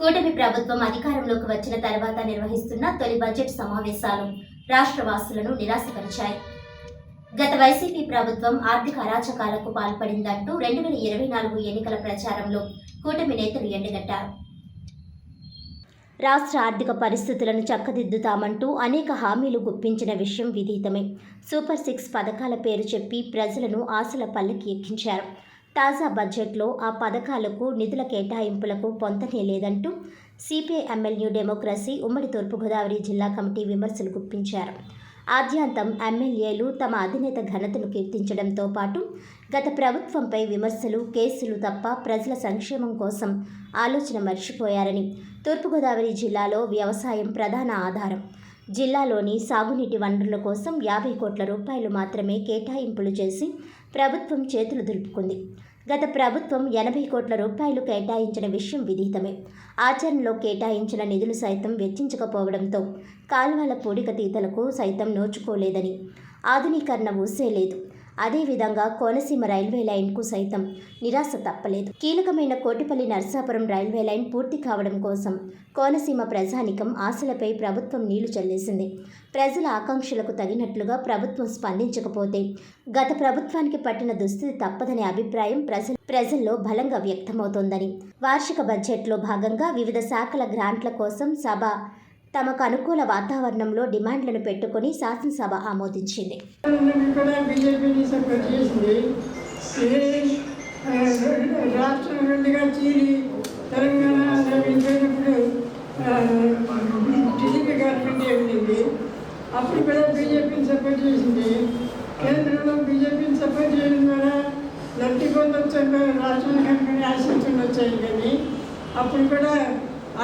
కూటమి ప్రభుత్వం అధికారంలోకి వచ్చిన తర్వాత నిర్వహిస్తున్న తొలి బడ్జెట్ సమావేశాలు రాష్ట్ర వాసులను నిరాశపరిచాయి. గత వైసీపీ ప్రభుత్వం ఆర్థిక అరాచకాలకు పాల్పడిందంటూ రెండు వేల ఇరవై నాలుగు ఎన్నికల ప్రచారంలో కూటమి నేతలు ఎండగట్టారు. రాష్ట్ర ఆర్థిక పరిస్థితులను చక్కదిద్దుతామంటూ అనేక హామీలు గుప్పించిన విషయం విదితమే. సూపర్ సిక్స్ పథకాల పేరు చెప్పి ప్రజలను ఆశల పల్లకి ఎక్కించారు. తాజా బడ్జెట్లో ఆ పథకాలకు నిధుల కేటాయింపులకు పొంతనే లేదంటూ సిపిఐ ఎమ్మెల్యే డెమోక్రసీ ఉమ్మడి తూర్పుగోదావరి జిల్లా కమిటీ విమర్శలు గుప్పించారు. ఆద్యాంతం ఎమ్మెల్యేలు తమ అధినేత ఘనతను కీర్తించడంతో పాటు గత ప్రభుత్వంపై విమర్శలు కేసులు తప్ప ప్రజల సంక్షేమం కోసం ఆలోచన మర్చిపోయారని తూర్పుగోదావరి జిల్లాలో వ్యవసాయం ప్రధాన ఆధారం. జిల్లాలోని సాగునీటి వనరుల కోసం యాభై కోట్ల రూపాయలు మాత్రమే కేటాయింపులు చేసి ప్రభుత్వం చేతులు దులుపుకుంది. గత ప్రభుత్వం ఎనభై కోట్ల రూపాయలు కేటాయించిన విషయం విదితమే. ఆచరణలో కేటాయించిన నిధులు సైతం వెచ్చించకపోవడంతో కాలువల పూడికతీతలకు సైతం నోచుకోలేదని. ఆధునీకరణ ఊసేలేదు. అదేవిధంగా కోనసీమ రైల్వే లైన్కు సైతం నిరాశ తప్పలేదు. కీలకమైన కోటిపల్లి నర్సాపురం రైల్వే లైన్ పూర్తి కావడం కోసం కోనసీమ ప్రజానికం ఆశలపై ప్రభుత్వం నీళ్ళు చల్లేసింది. ప్రజల ఆకాంక్షలకు తగినట్లుగా ప్రభుత్వం స్పందించకపోతే గత ప్రభుత్వానికి పట్టిన దుస్థితి తప్పదనే అభిప్రాయం ప్రజల ప్రజల్లో బలంగా వ్యక్తమవుతోందని. వార్షిక బడ్జెట్లో భాగంగా వివిధ శాఖల గ్రాంట్ల కోసం సభ తమకు అనుకూల వాతావరణంలో డిమాండ్లను పెట్టుకుని శాసనసభ ఆమోదించింది. కూడా బీజేపీని సపోర్ట్ రాష్ట్రం రెండుగా చీలి తెలంగాణ టీడీపీ గవర్నమెంట్ అప్పుడు కూడా బీజేపీని సపోర్ట్ చేసింది కేంద్రంలో బీజేపీని సపోర్ట్ చేయడం ద్వారా లబ్ధి పొందొచ్చు రాష్ట్రానికి అనుకుని ఆశించుకుని వచ్చాయి కానీ అప్పుడు కూడా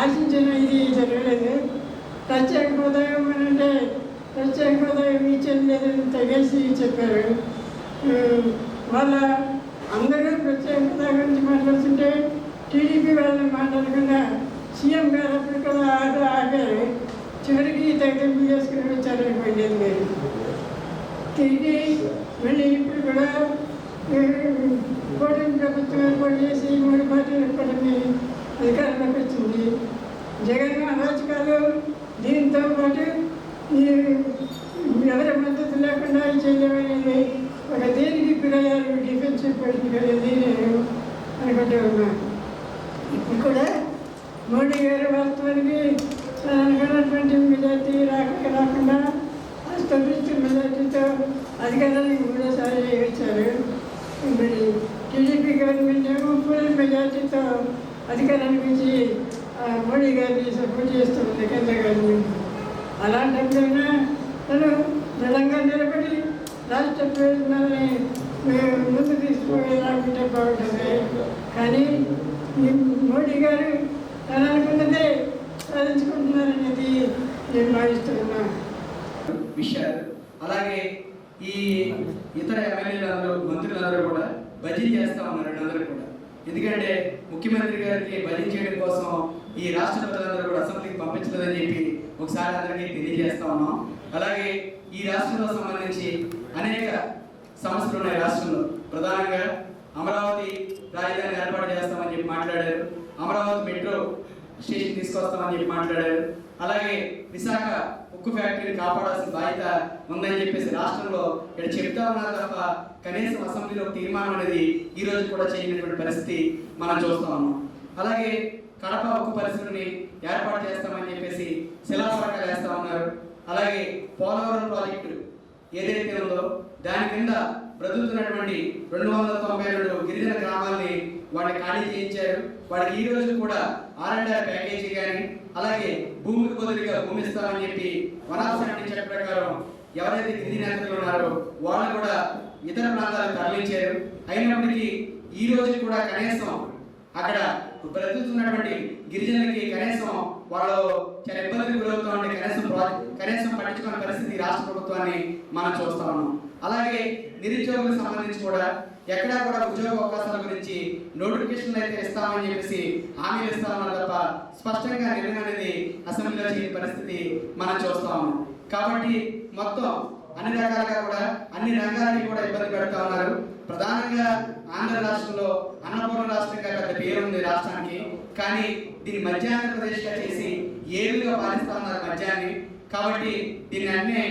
ఆశించిన ఇది జరగలేదు. ప్రత్యేక హృదయం అని అంటే ప్రత్యేక హృదయం ఇచ్చేది లేదని తెగేసి చెప్పారు. వాళ్ళ అందరూ ప్రత్యేక హృదయం గురించి మాట్లాడుతుంటే టీడీపీ వాళ్ళని మాట్లాడకుండా సీఎం గారు అప్పుడు కూడా ఆట ఆగారు చివరికి తగ్గింపు చేసుకుని వచ్చారని పోయింది మీరు తిరిగి మళ్ళీ ఇప్పుడు కూడా కూటమి ప్రభుత్వం ఏర్పాటు చేసి మూడు పార్టీలు కూటమి అధికారంలోకి వచ్చింది. జగన్ అరాచకాలు దీంతో పాటు ఈ ఎవరి మద్దతు లేకుండా చేయలేమనేది ఒక దేనికి గురయ్యారు డిఫెన్స్ పొలిటికల్ నేను అనుకుంటూ ఉన్నాను ఇప్పుడు కూడా మోడీ గారు వాస్తవానికి అనుకున్నటువంటి మెజార్టీ రాక రాకుండా అస్తమిస్తున్న మెజార్టీతో అధికారానికి మూడోసారి వచ్చారు మరి టీడీపీ గవర్నమెంట్ ఏమో ఫుల్ మెజార్టీతో అధికారానికి వచ్చి మోడీ గారిని సపోర్ట్ చేస్తుంది కేంద్ర గవర్నమెంట్ అలాంటప్పుడైనా తను దృఢంగా నిలబడి రాష్ట్ర ప్రయోజనాలని ముందు తీసుకుపోయేలా బాగుంటుంది. కానీ మోడీ గారు తను అనుకున్నదే సాధించుకుంటున్నారనేది నేను భావిస్తున్నా విషయాలు. అలాగే ఈ ఇతర ఎమ్మెల్యేలందరూ మంత్రులందరూ కూడా భజన చేస్తా ఉన్నారు అందరూ కూడా. ఎందుకంటే ముఖ్యమంత్రి గారికి భజన చేయడం కోసం ఈ రాష్ట్ర ప్రజలందరూ కూడా అసెంబ్లీకి పంపించలేదని చెప్పి ఒకసారి అందరికీ తెలియజేస్తా ఉన్నాం. అలాగే ఈ రాష్ట్రంలో సంబంధించి అనేక సమస్యలు ఉన్నాయి రాష్ట్రంలో. ప్రధానంగా అమరావతి రాజధాని ఏర్పాటు చేస్తామని చెప్పి మాట్లాడారు. అమరావతి మెట్రో స్టేషన్ తీసుకొస్తామని చెప్పి మాట్లాడారు. అలాగే విశాఖ ఉక్కు ఫ్యాక్టరీని కాపాడాల్సిన బాధ్యత ఉందని చెప్పేసి రాష్ట్రంలో ఇక్కడ చెప్తా ఉన్నారు తప్ప కనీసం అసెంబ్లీలో తీర్మానం అనేది ఈ రోజు కూడా చేయనటువంటి పరిస్థితి మనం చూస్తా ఉన్నాం. అలాగే కడప ఉక్కు పరిస్థితిని ఏర్పాటు చేస్తామని చెప్పేసి శిలాఫలకాలు వేస్తా ఉన్నారు. అలాగే పోలవరం ప్రాజెక్టు ఏదైతే ఉందో దాని కింద బ్రతుకుతున్నటువంటి రెండు వందల తొంభై రెండు గిరిజన గ్రామాల్ని వాడిని ఖాళీ చేయించారు. వాడికి ఈ రోజు కూడా ఆర్ఎండ్ఆర్ ప్యాకేజీ కానీ అలాగే భూమికి బదులుగా భూమి ఇస్తామని చెప్పి వనాశాన్ని చట్ట ప్రకారం ఎవరైతే గిరిజన నేతలు ఉన్నారో వాళ్ళు కూడా ఇతర ప్రాంతాలకు తరలించారు. అయినప్పటికీ ఈ రోజు కూడా కనీసం అక్కడ బ్రతుకుతున్నటువంటి గిరిజనులకి కనీసం వాళ్ళు చాలా ఇబ్బందులకు గురవుతూ ఉంటే కనీసం కనీసం పట్టించుకునే పరిస్థితి రాష్ట్ర ప్రభుత్వాన్ని మనం చూస్తా ఉన్నాం. అలాగే నిరుద్యోగులకు సంబంధించి కూడా ఎక్కడా కూడా ఉద్యోగ అవకాశాల గురించి నోటిఫికేషన్లు అయితే ఇస్తామని చెప్పేసి హామీలు ఇస్తామన్నారు తప్ప స్పష్టంగా నిర్ణయం అనేది అసెంబ్లీలో చేయని పరిస్థితి మనం చూస్తా ఉన్నాం. కాబట్టి మొత్తం అన్ని రకాలుగా కూడా అన్ని రంగాలని కూడా ఇబ్బంది పెడతా ఉన్నారు. ప్రధానంగా ఆంధ్ర రాష్ట్రంలో అన్నపూర్ణ రాష్ట్రంగా పెద్ద పేరుంది రాష్ట్రానికి కానీ దీన్ని మధ్యాహ్నప్రదేశ్గా చేసి ఏరుగా పాలిస్తా ఉన్నారు మద్యాన్ని కాబట్టి దీన్ని అన్నీ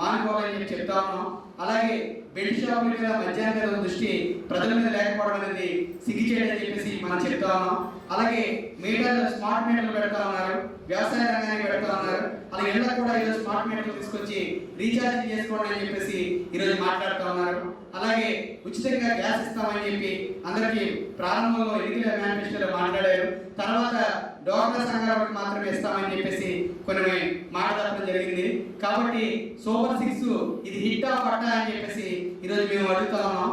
మానుకోవాలని చెప్తా ఉన్నాం. అలాగే బెల్ట్ షాపుల మీద మధ్యాహ్నం మీద దృష్టి ప్రజల మీద లేకపోవడం అనేది సిగ్గిచేయడని చెప్పేసి మనం చెప్తా ఉన్నాం. అలాగే మీటర్లు స్మార్ట్ మీటర్లు పెడతా ఉన్నారు వ్యవసాయ రంగానికి పెడతా ఉన్నారు. అలాగే ఇళ్ళకు కూడా ఈరోజు స్మార్ట్ మీటర్లు తీసుకొచ్చి రీఛార్జ్ చేసుకోండి అని చెప్పేసి ఈరోజు మాట్లాడుతూ ఉన్నారు. అలాగే ఉచితంగా గ్యాస్ ఇస్తామని చెప్పి అందరికీ ప్రారంభంలో ఎన్నికల మేనిఫెస్టోలో మాట్లాడారు. తర్వాత డోక్రా సంఘాలకు మాత్రమే ఇస్తామని చెప్పేసి కొన్ని మాట్లాడటం జరిగింది. కాబట్టి సూపర్ సిక్స్ ఇది హిట్ ఆఫ్ పట్టా అని చెప్పేసి ఈరోజు మేము అడుగుతా ఉన్నాం